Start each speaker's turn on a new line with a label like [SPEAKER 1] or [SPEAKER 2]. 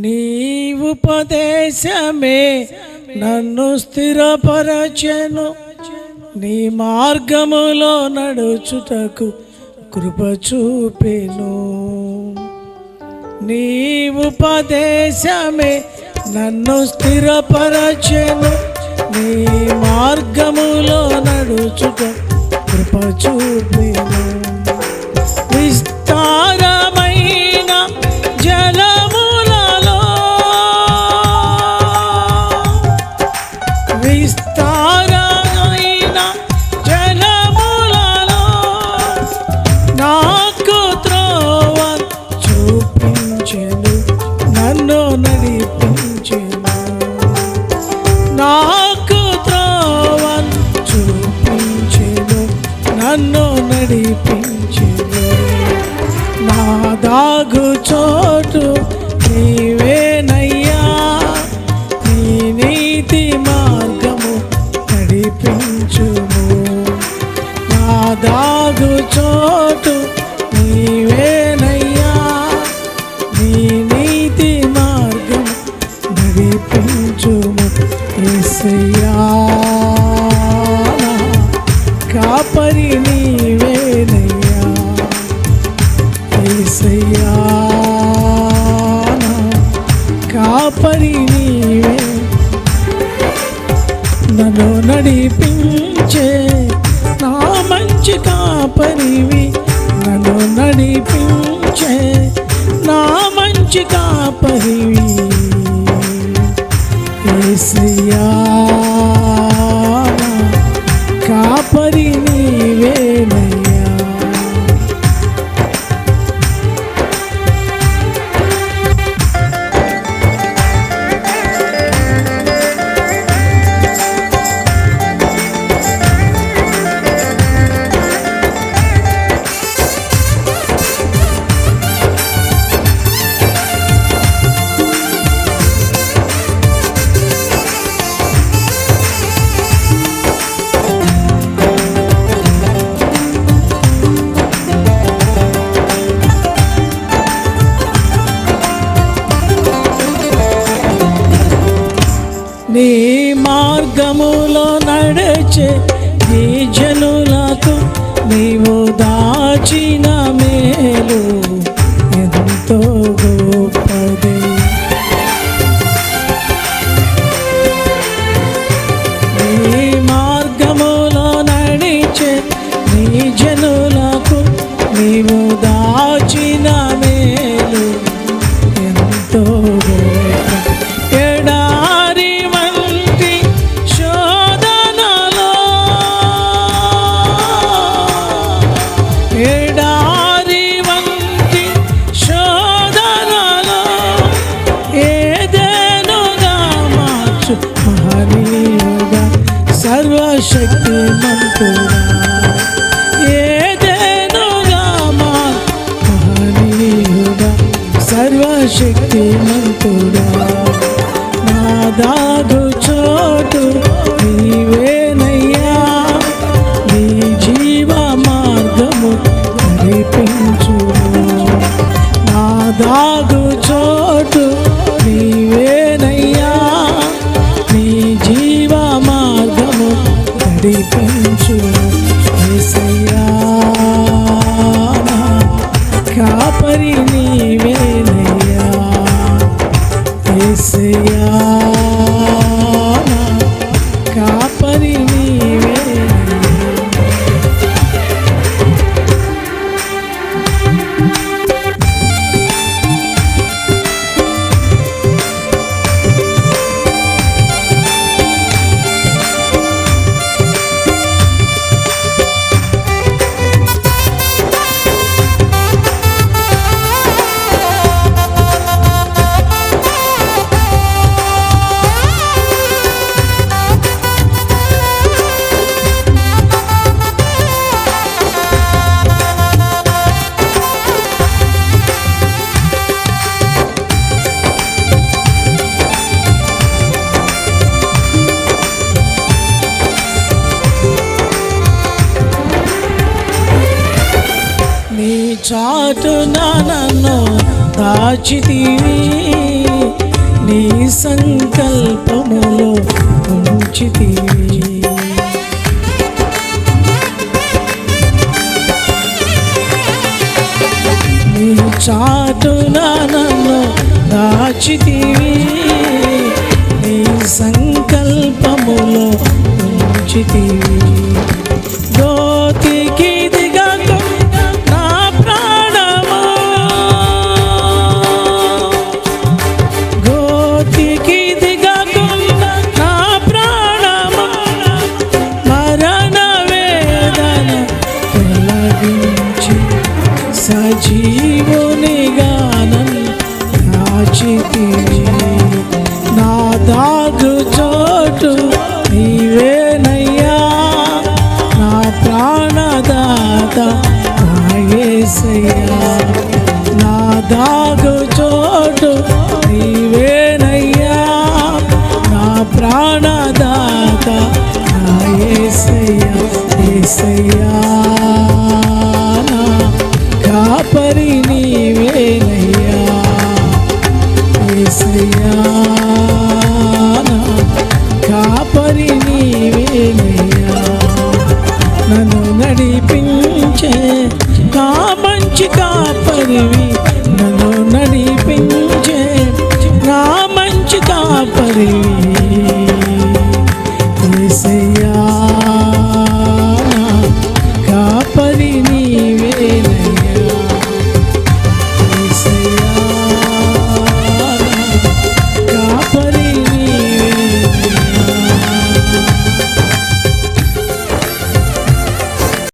[SPEAKER 1] నీ ఉపదేశమే నన్ను స్థిరపరచెను. నీ మార్గములో నడుచుటకు కృప చూపెను. నీ ఉపదేశమే నన్ను స్థిరపరచెను. నీ మార్గములో నడుచుట కృప చూపెను. నడిపించెను నా దాగు చోటు నీవేనయ్యా. నీ నీతి మార్గము నడిపించుము. నా దాగు చోటు నీవేనయ్యా. నీ నీతి మార్గం నడిపించుము. యేసయ్యా కాపరి నీవేనయ్యా. యేసయ్యా కాపరి నీవే. నన్ను నడిపించే నా మంచి కాపరివి. నన్ను నడిపించే నా మంచి కాపరివి. యేసయ్యా మార్గములో నడచే నీ జనులకు నీవు దాచిన మేలు. సర్వశక్తి మంతుడా ఏదేనుగా మా మహనీయుడా సర్వశక్తి మంతుడా నా చోటు నీవేనయ్యా నీ జీవ మార్గము నడిపించు నా కాపరి చాటున నన్ను దాచితివి నీ సంకల్పములో ఉంచితివి. నీ చాటున నన్ను దాచితివి నీ సంకల్పములో ఉంచితివి. సజీవునిగా నన్ను కాచితివి నా దాగు చోటు నీవేనయ్యా. నా ప్రాణదాత నా నా దాగు చోటు నీవేనయ్యా. నా ప్రాణదాత నా ఏసయ్యా. కాపరి నీవేనయ్యా నన్ను నడిపించే నా మంచి కాపరివి. నన్ను నడిపించే నా మంచి కాపరివి.